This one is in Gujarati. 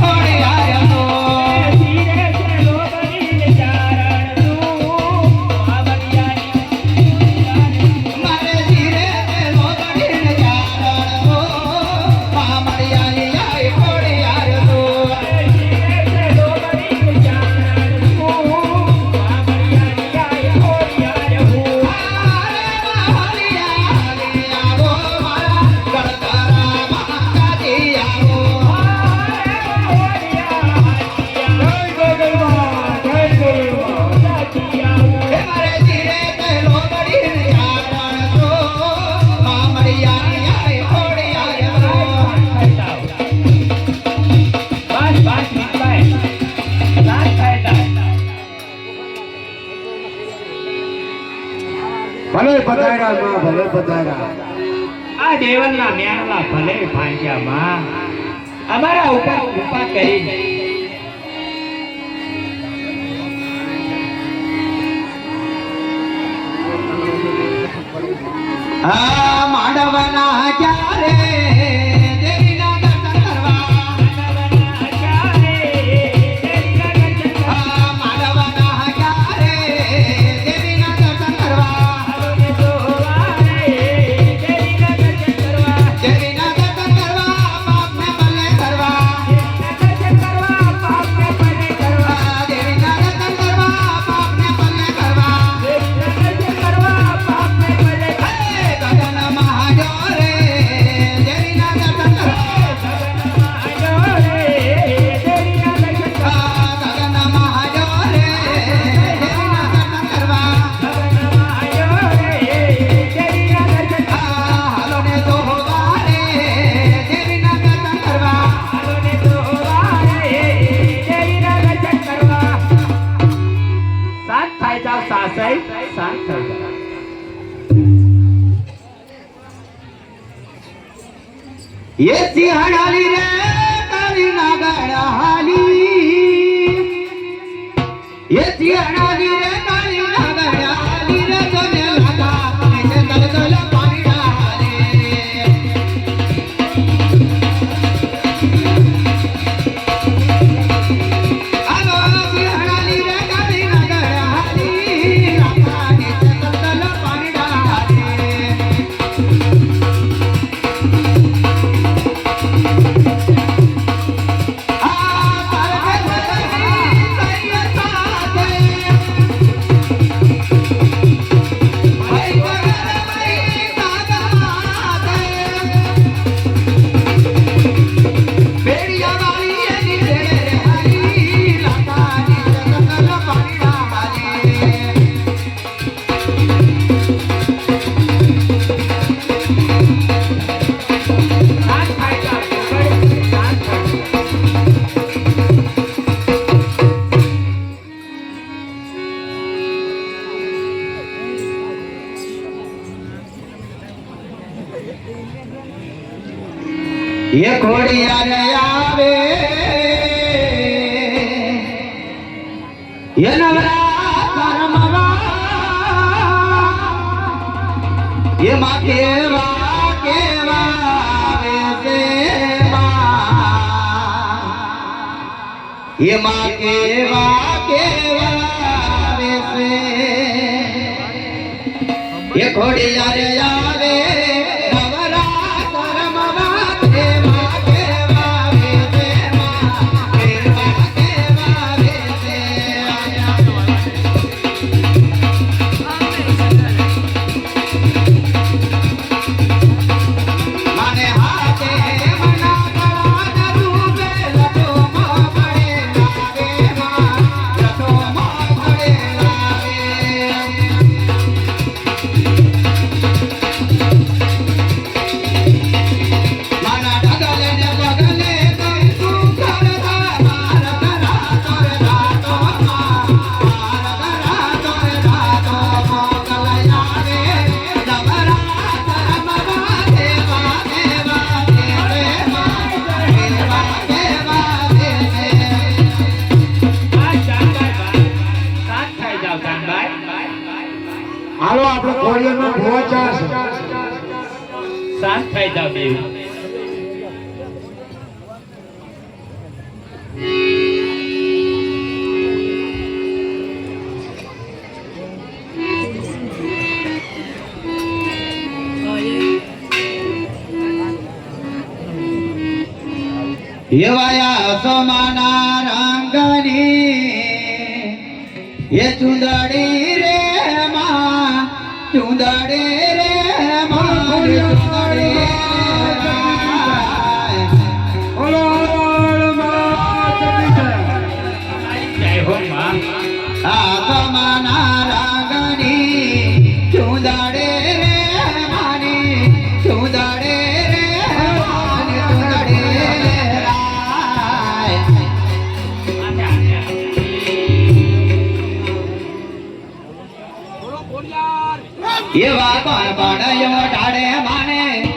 Bye. પધાર્યા માં ભલે પધાર્યા આ દેવલના મ્યાણલા ભલે ભાંગ્યા માં અમારા ઉપર કૃપા કરી હા સાસઈ સાન થઈ ये सिहड़ाली रे तारी हाली ये सिहड़ाली रे ये खोड़िया आवे ये नवरा करमरा ये माँ के ये माँ केवा केवा से ये खोड़िया रे यार શાંત થઈ જાવ બેન એવાયા સમાના રંગની એ ચુંદડી રે માં ચુંદડી ये बात बाड़ा यो टाड़े माने